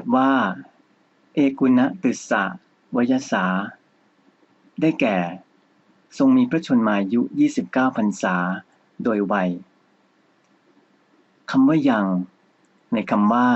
ทว่า เอกุณะตึสสะวยสา ได้แก่ ทรงมีพระชนมายุ 29พรรษา โดยวัยคำว่ายัง ในคำว่า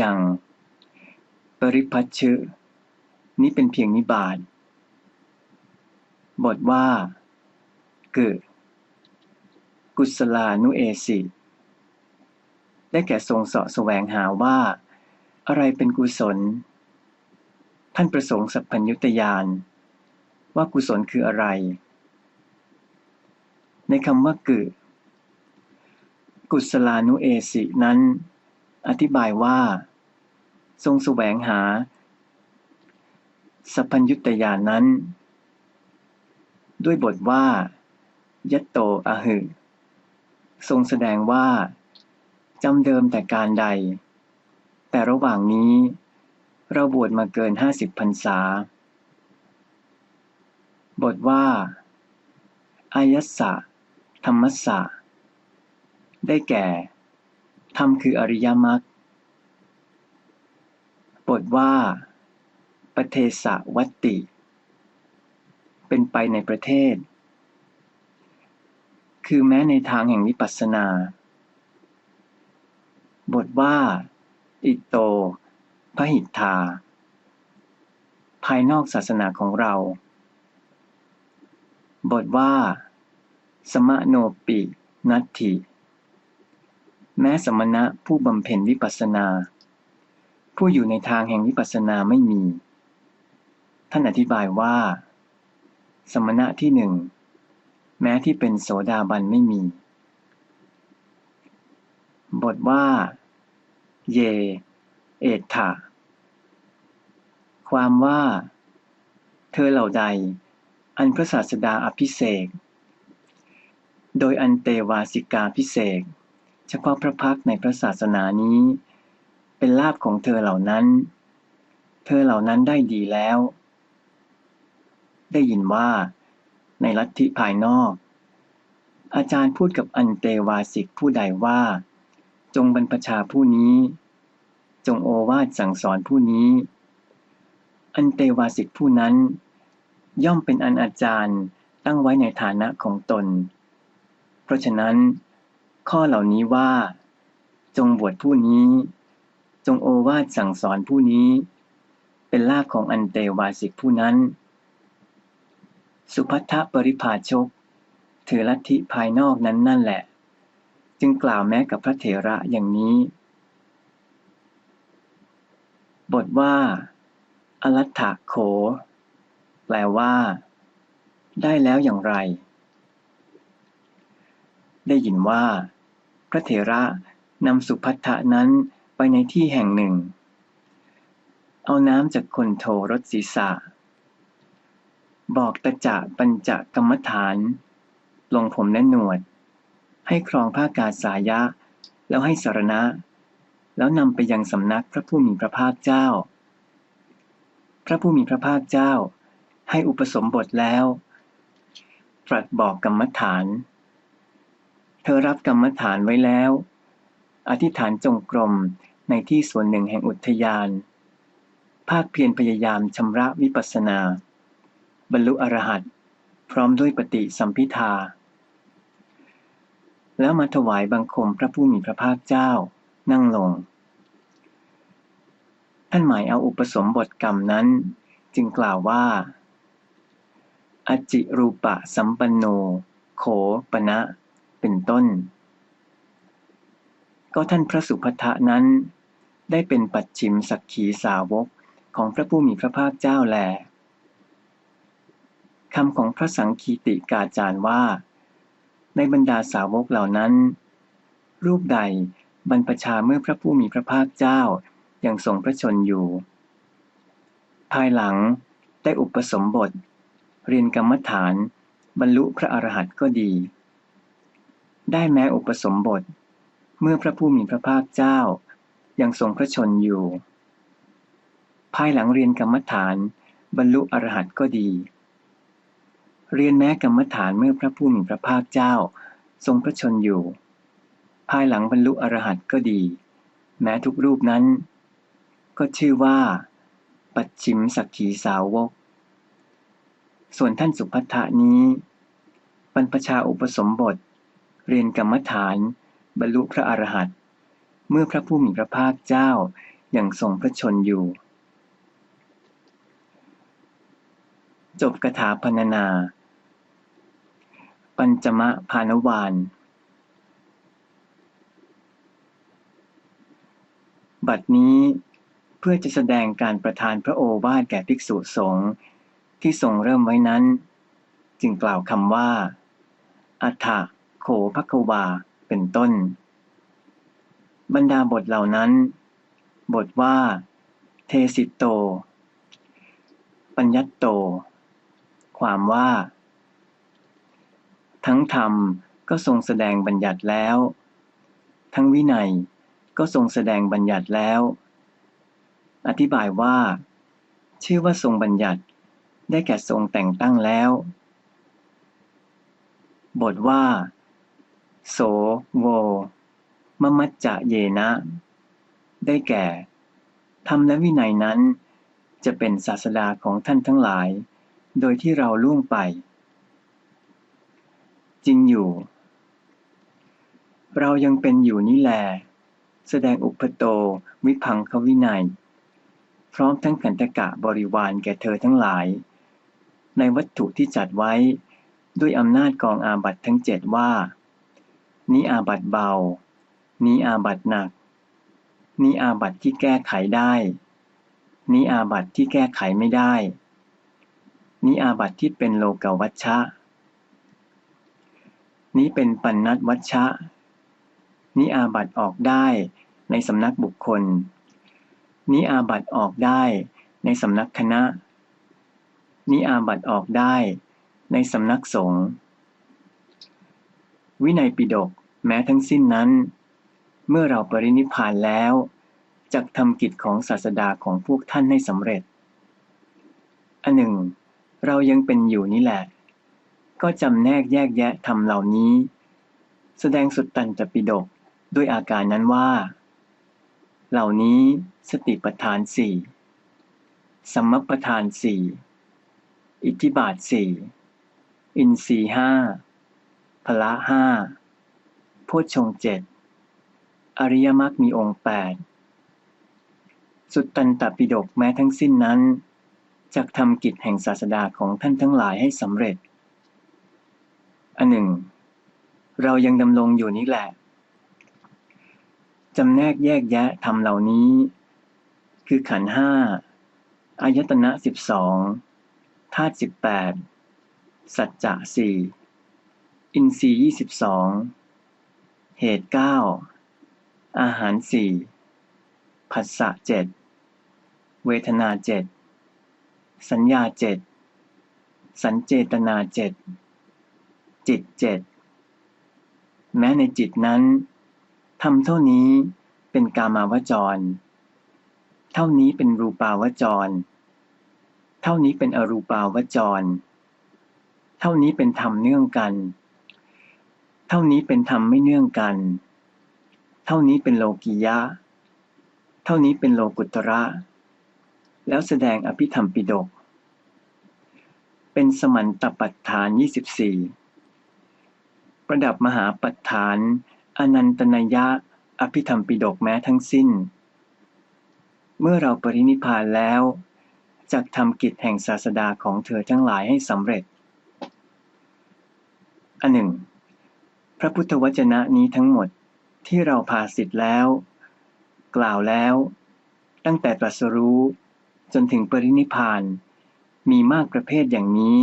ยัง ปริพัชชึนี้เป็นเพียงนิบาตบทว่าเกิดกุศลานุเอสิ ได้แก่ทรงเสาะแสวงหาว่า อะไรเป็นกุศล ท่านประสงค์สัพพัญญุตยาน ว่ากุศลคืออะไร ในคำว่ากิดกุศลานุเอสินั้น อธิบายว่า ทรงแสวงหา สัพพัญญุตยานนั้น ด้วยบทว่า ยัตโตอหึ ทรงแสดงว่าจำเดิมแต่การใด แต่ระหว่างนี้ เราบวชมาเกินห้าสิบพรรษา บทว่า อายัสสะ ธรรมัสสะ ได้แก่ ธรรมคืออริยมรรค บทว่าประเทศวัตติ เป็นไปในประเทศ คือแม้ในทางแห่งวิปัสสนา บทว่า อิโตพหิทธา ภายนอกศาสนาของเรา บทว่า สมะโนปินัตถิแม้สมณะผู้บำเพ็ญวิปัสนา ผู้อยู่ในทางแห่งวิปัสสนาไม่มี ท่านอธิบายว่า สมณะที่หนึ่ง แม้ที่เป็นโสดาบันไม่มี บทว่า เย เอตถะ ความว่า เธอเหล่าใด อันพระศาสดาอภิเศกโดยอันเตวาสิกาพิเศษ เฉพาะพระพักในพระศาสนานี้ เป็นลาภของเธอเหล่านั้น เธอเหล่านั้นได้ดีแล้ว ได้ยินว่า ในลัทธิภายนอก อาจารย์พูดกับอันเตวาสิกผู้ใดว่า จงบรรพชาผู้นี้ จงโอวาทสั่งสอนผู้นี้ อันเตวาสิกผู้นั้น ย่อมเป็นอันอาจารย์ตั้งไว้ในฐานะของตน เพราะฉะนั้น ข้อเหล่านี้ว่า จงบวชผู้นี้ จงโอวาทสั่งสอนผู้นี้ เป็นลาภของอันเตวาสิกผู้นั้น สุพัทธปริภาชก ถือลัทธิภายนอกนั้นนั่นแหละ จึงกล่าวแม้กับพระเถระอย่างนี้ บทว่าอรัตถะโข แปลว่า ได้แล้วอย่างไร ได้ยินว่า พระเถระนำสุพัทธะนั้นไปในที่แห่งหนึ่ง เอาน้ำจากคนโทรถศีรษะ บอกตะจะปัญจกรรมฐาน ลงผมและหนวด ให้ครองผ้ากาสายะ แล้วให้สารณะ แล้วนำไปยังสำนักพระผู้มีพระภาคเจ้า พระผู้มีพระภาคเจ้า ให้อุปสมบทแล้ว ตรัสบอกกรรมฐาน เธอรับกรรมฐานไว้แล้ว อธิษฐานจงกรมในที่ส่วนหนึ่งแห่งอุทยาน ภาคเพียรพยายามชำระวิปัสสนา บรรลุอรหัตพร้อมด้วยปฏิสัมพิทา แล้วมาถวายบังคมพระผู้มีพระภาคเจ้า นั่งลง ท่านหมายเอาอุปสมบทกรรมนั้น จึงกล่าวว่า อจิรูปะสัมปันโน โขปณะเป็นต้น ก็ท่านพระสุภัทนั้น ได้เป็นปัจฉิมสักขีสาวกของพระผู้มีพระภาคเจ้าแลคำของพระสังคีติกาจารย์ว่า ในบรรดาสาวกเหล่านั้น รูปใดบรรพชาเมื่อพระผู้มีพระภาคเจ้ายัางทรงพระชนอยู่ ภายหลังได้อุปสมบท เรียนกรรมฐาน บรรลุพระอรหันต์ก็ดี ได้แม้อุปสมบท เมื่อพระผู้มีพระภาคเจ้ายังทรงพระชนอยู่ ภายหลังเรียนกรรมฐาน บรรลุอรหันต์ก็ดี เรียนแม้กรรมฐานเมื่อพระผู้มีพระภาคเจ้า ทรงพระชนอยู่ ภายหลังบรรลุอรหัตก็ดี แม้ทุกรูปนั้น ก็ชื่อว่า ปัจฉิมสักขีสาวก ส่วนท่านสุพัทธานี้บรรพชาอุปสมบท เรียนกรรมฐานบรรลุพระอรหัตเมื่อพระผู้มีพระภาคเจ้าอย่างทรงพระชนอยู่ จบคาถาพรรณนา ปัญจมะพานวาน บัดนี้เพื่อจะแสดงการประทานพระโอวาทแก่ภิกษุสงฆ์ที่ทรงเริ่มไว้นั้น จึงกล่าวคำว่า อัฏฐะโขภควา เป็นต้น บรรดาบทเหล่านั้น บทว่า เทสิตโต ปัญญัตโต ความว่า ทั้งธรรมก็ทรงแสดงบัญญัติแล้ว ทั้งวินัยก็ทรงแสดงบัญญัติแล้ว อธิบายว่า ชื่อว่าทรงบัญญัติ ได้แก่ทรงแต่งตั้งแล้ว บทว่า โสโว มมัจจะเยนะ ได้แก่ธรรมและวินัยนั้น จะเป็นศาสดาของท่านทั้งหลาย โดยที่เราล่วงไป จริงอยู่ เรายังเป็นอยู่นี่แล แสดงอุปโตวิพังควินัย พร้อมทั้งขันตกะบริวารแก่เธอทั้งหลาย ในวัตถุที่จัดไว้ด้วยอำนาจกองอาบัตทั้งเจ็ดว่า นี้อาบัตเบา นี้อาบัตหนัก นี้อาบัตที่แก้ไขได้ นี้อาบัตที่แก้ไขไม่ได้ นี้อาบัตที่เป็นโลกวัชชะ นี้เป็นปันนัตวัชชะนี้อาบัตออกได้ในสำนักบุคคลนี้อาบัตออกได้ในสำนักคณะนี้อาบัตออกได้ในสำนักสงฆ์ วินัยปิฎกแม้ทั้งสิ้นนั้น เมื่อเราปรินิพพานแล้วจักทำกิจของศาสดาของพวกท่านให้สำเร็จ อันหนึ่ง เรายังเป็นอยู่นี่แหละ ก็จำแนกแยกแยะทำเหล่านี้ แสดงสุดตันจปิฎกด้วยอาการนั้นว่า เหล่านี้สติปัฏฐานสี่สัมมปทานสี่อิทธิบาทสี่อินทรีห้าพละห้าโพชฌงเจ็ดอริยมรรคมีองค์แปดสุดตันตปิฎกแม้ทั้งสิ้นนั้นจักทำกิจแห่งศาสดาของท่านทั้งหลายให้สำเร็จ อันหนึ่ง เรายังดำรงอยู่นี้แหละจำแนกแยกแยะทำเหล่านี้ คือขันห้าอายตนะสิบสองธาตุสิบแปดสัจจะสี่อินทรีย์ยี่สิบสองเหตุเก้าอาหารสี่ผัสสะเจ็ดเวทนาเจ็ดสัญญาเจ็ดสัญเจตนาเจ็ด จิตเจ็ดแม้ในจิตนั้นทำเท่านี้เป็นกามาวจร เท่านี้เป็นรูปาวจร เท่านี้เป็นอรูปาวจร เท่านี้เป็นธรรมเนื่องกัน เท่านี้เป็นธรรมไม่เนื่องกัน เท่านี้เป็นโลกิยะ เท่านี้เป็นโลกุตระ แล้วแสดงอภิธรรมปิฎกเป็นสมันตปัฏฐาน 24 ประดับมหาปัฏฐาน อนันตนยะ อภิธรรมปิฎกแม้ทั้งสิ้น เมื่อเราปรินิพานแล้วจักทำกิจแห่งศาสดาของเธอทั้งหลายให้สำเร็จ อันหนึ่ง พระพุทธวจนะนี้ทั้งหมดที่เราพาสิทธิ์แล้ว กล่าวแล้ว ตั้งแต่ตรัสรู้ จนถึงปรินิพาน มีมากประเภทอย่างนี้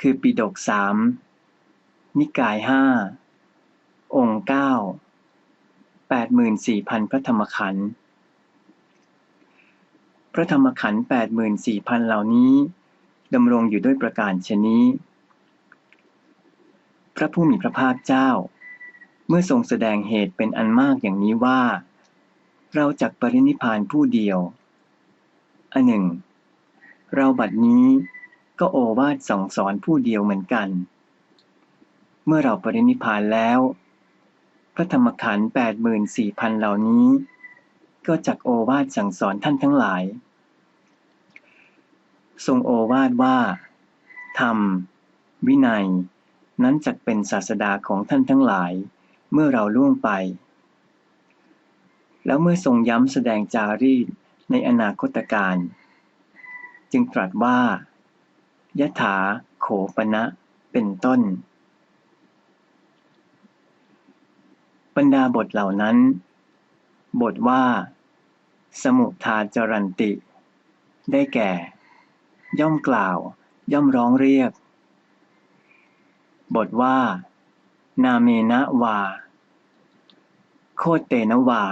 คือปิดกสาม นิกายห้า องค์เก้าแปดหมื่นสี่พันพระธรรมขันธ์ พระธรรมขันธ์แปดหมื่นสี่พันเหล่านี้ดำรงอยู่ด้วยประการชนี้ พระผู้มีพระภาคเจ้า เมื่อทรงแสดงเหตุเป็นอันมากอย่างนี้ว่า เราจักปรินิพานผู้เดียว อันหนึ่ง เราบัดนี้ก็โอวาทส่องสอนผู้เดียวเหมือนกัน เมื่อเราปรินิพานแล้ว พระธรรมขันธ์แปดหมื่นสี่พันเหล่านี้ ก็จักโอวาทสั่งสอนท่านทั้งหลาย ทรงโอวาทว่า ธรรม วินัย นั้นจักเป็นศาสดาของท่านทั้งหลาย เมื่อเราล่วงไป แล้วเมื่อทรงย้ำแสดงจารีตในอนาคตการ จึงตรัสว่ายะถาโขปณะเป็นต้น บรรดาบทเหล่านั้น บทว่า สมุทาจรันติ ได้แก่ ย่อมกล่าว ย่อมร้องเรียก บทว่า นาเมนะวา โคตเตนะวา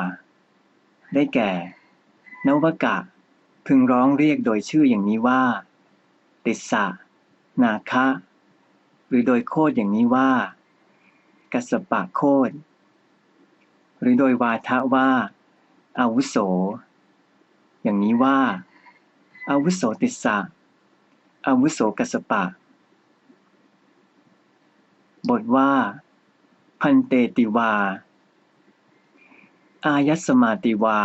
ได้แก่ นวกะ พึงร้องเรียกโดยชื่ออย่างนี้ว่า ติสสะนาคะ หรือโดยโคดอย่างนี้ว่า กัสปะโคด หรือโดยวาทะว่าอาวุโส อย่างนี้ว่าอาวุโสติสะอาวุโสกัสปะ บทว่า พันเตติวา อายัสมาติวา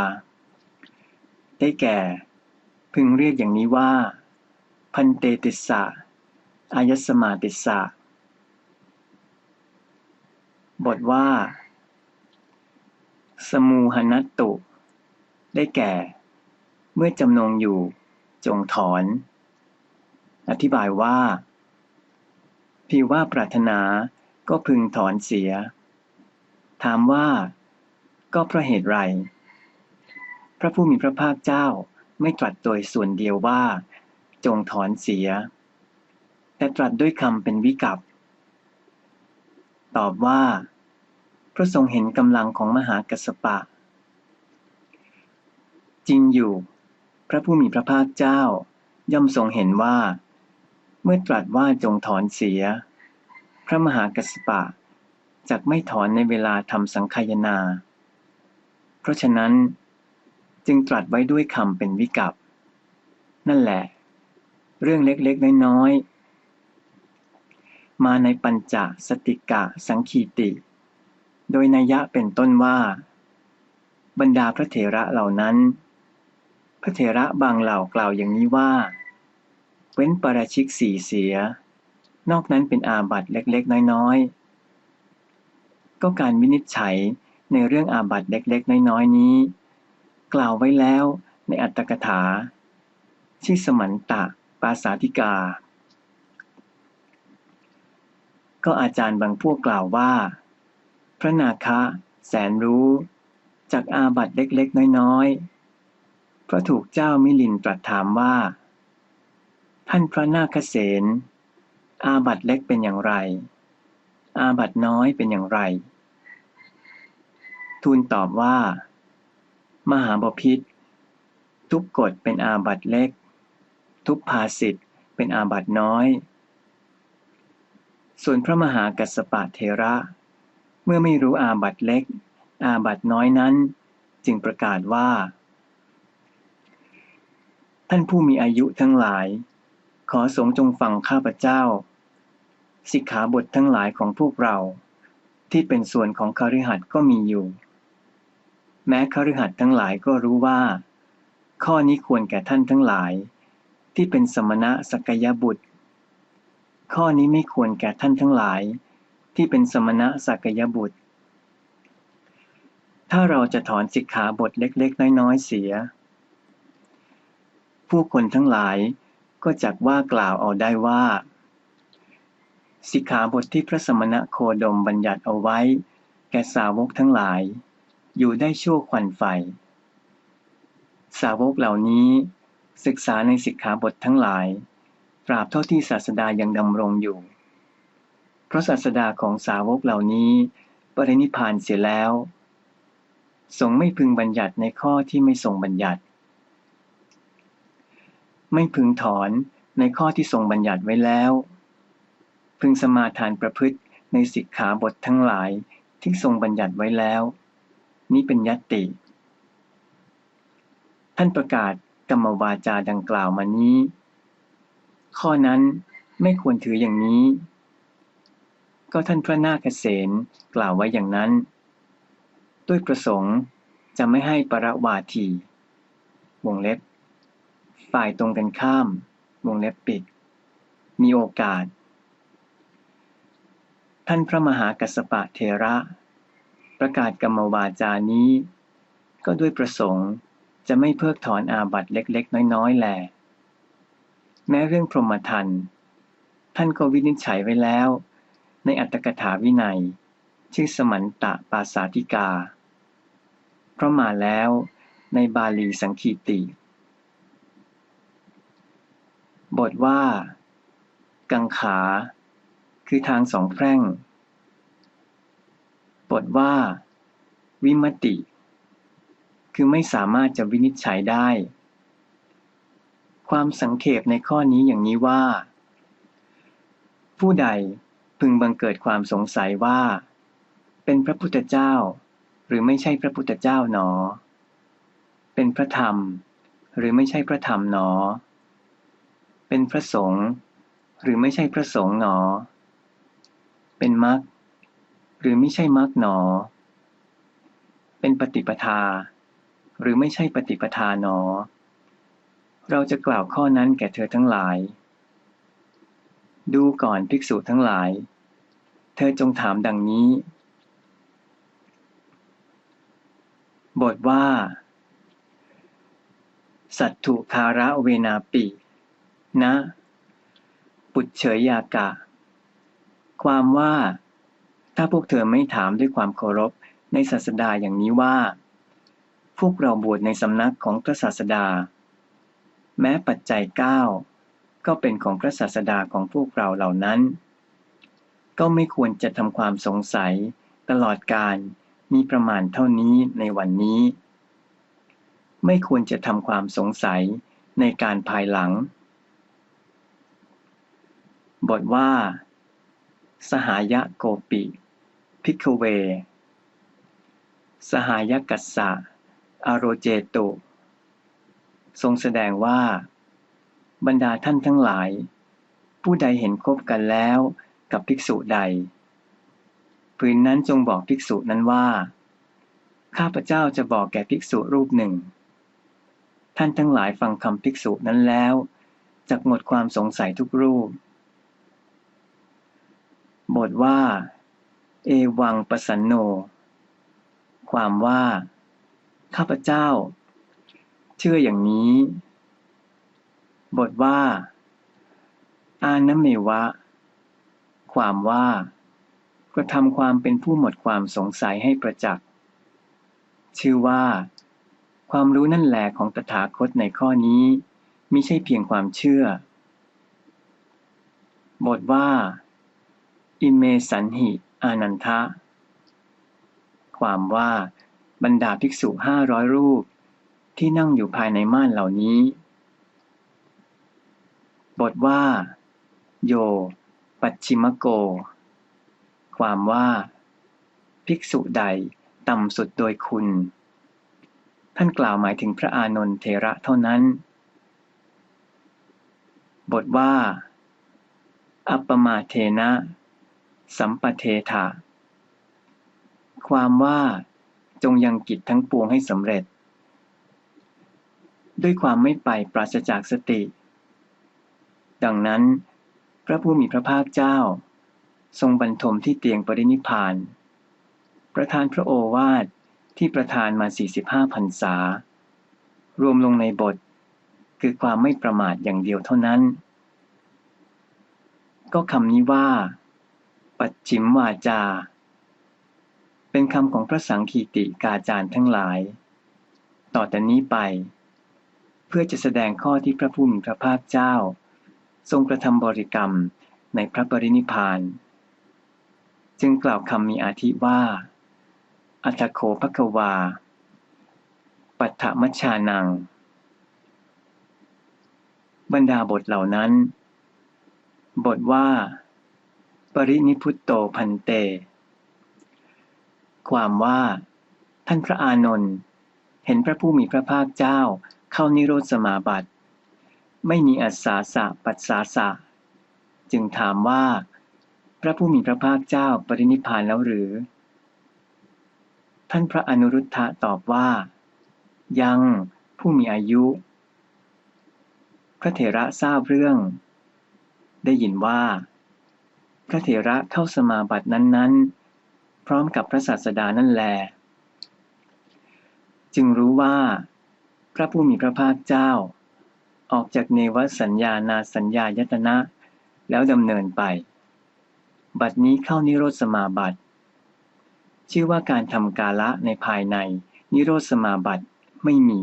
ได้แก่ พึงเรียกอย่างนี้ว่า พันเตติสะอายัสมาติสะบทว่า สมูหนัตตุ ได้แก่ เมื่อจำนงอยู่ จงถอน อธิบายว่าพีว่าปรารถนาก็พึงถอนเสีย ถามว่า ก็เพราะเหตุไร พระผู้มีพระภาคเจ้าไม่ตรัสโดยส่วนเดียวว่า จงถอนเสีย แต่ตรัสด้วยคำเป็นวิกัปตอบว่า พระทรงเห็นกำลังของมหากัสสปะ จริงอยู่ พระผู้มีพระภาคเจ้า ย่อมทรงเห็นว่า เมื่อตรัสว่าจงถอนเสีย พระมหากัสสปะจักไม่ถอนในเวลาทำสังคายนา เพราะฉะนั้นจึงตรัสไว้ด้วยคำเป็นวิกัปนั่นแหละ เรื่องเล็กๆน้อยๆมาในปัญจสติกะสังคีติ โดยนัยยะเป็นต้นว่า บรรดาพระเถระเหล่านั้น พระเถระบางเหล่ากล่าวอย่างนี้ว่า เว้นปราชิกสี่เสีย นอกนั้นเป็นอาบัตเล็กๆ น้อยๆ ก็การวินิจฉัยในเรื่องอาบัตเล็กๆ น้อยๆ นี้ กล่าวไว้แล้วในอัตถกถาชื่อสมันตะปาสาธิกา ก็อาจารย์บางพวกกล่าวว่า พระนาคะ แสนรู้ จากอาบัตเล็กๆ น้อยๆ พระถูกเจ้ามิลินตรัสถามว่า ท่านพระนาคเสนอาบัตเล็กเป็นอย่างไร อาบัตน้อยเป็นอย่างไร ทูลตอบว่า มหาบพิษทุกกฎเป็นอาบัตเล็ก ทุกภาสิทธ์เป็นอาบัตน้อย ส่วนพระมหากัสสปะเทระ เมื่อไม่รู้อาบัตเล็ก อาบัตน้อยนั้น จึงประกาศว่า ท่านผู้มีอายุทั้งหลาย ขอสงจงฟังข้าพเจ้า สิกขาบททั้งหลายของพวกเรา ที่เป็นส่วนของคฤหัสถ์ก็มีอยู่ แม้คฤหัสถ์ทั้งหลายก็รู้ว่า ข้อนี้ควรแก่ท่านทั้งหลาย ที่เป็นสมณะสกยบุตร ข้อนี้ไม่ควรแก่ท่านทั้งหลาย ที่เป็นสมณะสักยบุตร ถ้าเราจะถอนสิกขาบทเล็กๆ น้อยๆ เสีย ผู้คนทั้งหลายก็จักว่ากล่าวเอาได้ว่า สิกขาบทที่พระสมณะโคดมบัญญัติเอาไว้ แก่สาวกทั้งหลาย อยู่ได้ชั่วควันไฟ สาวกเหล่านี้ศึกษาในสิกขาบททั้งหลาย ตราบเท่าที่ศาสดายังดำรงอยู่ พระศาสดาของสาวกเหล่านี้ปรินิพานเสียแล้วทรงไม่พึงบัญญัติในข้อที่ไม่ทรงบัญญัติ ไม่พึงถอนในข้อที่ทรงบัญญัติไว้แล้ว พึงสมาทานประพฤติในสิกขาบททั้งหลายที่ทรงบัญญัติไว้แล้ว นี้เป็นยัตติ ท่านประกาศกรรมวาจาดังกล่าวมานี้ ข้อนั้นไม่ควรถืออย่างนี้ ก็ท่านพระนาคเษนกล่าวไว้อย่างนั้น ด้วยประสงค์จะไม่ให้ปรวาที วงเล็บ ฝ่ายตรงกันข้าม วงเล็บปิด มีโอกาส ท่านพระมหากัสสปะเทระ ประกาศกรรมวาจานี้ ก็ด้วยประสงค์จะไม่เพิกถอนอาบัตเล็กๆ น้อยๆแล แม้เรื่องพรหมทันท่านก็วินิจฉัยไว้แล้ว ในอัตถกถาวินัย ชื่อสมันตะปาสาธิกา เพราะมาแล้วในบาลีสังคีติ บทว่า กังขา คือทางสองแพร่ง บทว่า วิมติ คือไม่สามารถจะวินิจฉัยได้ ความสังเขปในข้อนี้อย่างนี้ว่า ผู้ใด พึงบังเกิดความสงสัยว่า เป็นพระพุทธเจ้า หรือไม่ใช่พระพุทธเจ้าหนอ เป็นพระธรรม หรือไม่ใช่พระธรรมหนอ เป็นพระสงฆ์หรือไม่ใช่พระสงฆ์หนอ เป็นมรรคหรือไม่ใช่มรรคหนอ เป็นปฏิปทา หรือไม่ใช่ปฏิปทาหนอ เราจะกล่าวข้อนั้นแก่เธอทั้งหลายดูก่อนภิกษุทั้งหลาย เธอจงถามดังนี้ บทว่า สัตถุคาระเวนาปินะ ปุจเฉยยากะ ความว่า ถ้าพวกเธอไม่ถามด้วยความเคารพในศาสดาอย่างนี้ว่า พวกเราบวชในสำนักของพระศาสดา แม้ปัจจัยเก้าก็เป็นของพระศาสดาของพวกเราเหล่านั้น ก็ไม่ควรจะทำความสงสัย ตลอดการมีประมาณเท่านี้ในวันนี้ ไม่ควรจะทำความสงสัยในการภายหลัง บทว่า สหายะโกปิ พิกเว สหายกัสสะอโรเจตุ ทรงแสดงว่า บรรดาท่านทั้งหลาย ผู้ใดเห็นคบกันแล้ว กับภิกษุใดพืนนั้นจงบอกภิกษุนั้นว่า ข้าพเจ้าจะบอกแก่ภิกษุรูปหนึ่ง ท่านทั้งหลายฟังคำภิกษุนั้นแล้วจักหมดความสงสัยทุกรูป บทว่า เอวังปสันโน ความว่า ข้าพเจ้า เชื่ออย่างนี้ บทว่า อานเมวะ ความว่ากระทำความเป็นผู้หมดความสงสัยให้ประจักษ์ ชื่อว่า ความรู้นั่นแหละของตถาคตในข้อนี้มิใช่เพียงความเชื่อ บทว่า อิเมสันหิอานันทะ ความว่าบรรดาภิกษุห้าร้อยรูป ที่นั่งอยู่ภายในม่านเหล่านี้ บทว่า โย ปัจฉิมโก ความว่า ภิกษุใดต่ำสุดโดยคุณ ท่านกล่าวหมายถึงพระอานนทเทระเท่านั้น บทว่า อัปปมาเทนะ สัมปเทถะความว่าจงยังกิจทั้งปวงให้สำเร็จ ด้วยความไม่ไปปราศจากสติ ดังนั้น พระผู้มีพระภาคเจ้า ทรงบรรทมที่เตียงปรินิพาน ประทานพระโอวาทที่ประทานมา 45พรรษา รวมลงในบท คือความไม่ประมาทอย่างเดียวเท่านั้น ก็คำนี้ว่า ปัจฉิมวาจา เป็นคำของพระสังคีติกาจารย์ทั้งหลาย ต่อแต่นี้ไป เพื่อจะแสดงข้อที่พระผู้มีพระภาคเจ้า ทรงกระทำบริกรรมในพระปรินิพาน จึงกล่าวคำมีอาทิว่า อัตโคภควา ปัฏฐมัชชานัง บรรดาบทเหล่านั้น บทว่า ปรินิพุตโตพันเต ความว่า ท่านพระอานนท์เห็นพระผู้มีพระภาคเจ้าเข้านิโรธสมาบัติ ไม่มีอัศสาสะปัสสาสะ จึงถามว่า พระผู้มีพระภาคเจ้าปรินิพพานแล้วหรือ ท่านพระอนุรุทธะตอบว่า ยังผู้มีอายุ พระเถระทราบเรื่อง ได้ยินว่า พระเถระเข้าสมาบัตินั้นๆ พร้อมกับพระศาสดานั่นแล จึงรู้ว่า พระผู้มีพระภาคเจ้า ออกจากเนวสัญญานาสัญญายตนะ แล้วดำเนินไป บัดนี้เข้านิโรธสมาบัติ ชื่อว่าการทำกาละในภายในนิโรธสมาบัติไม่มี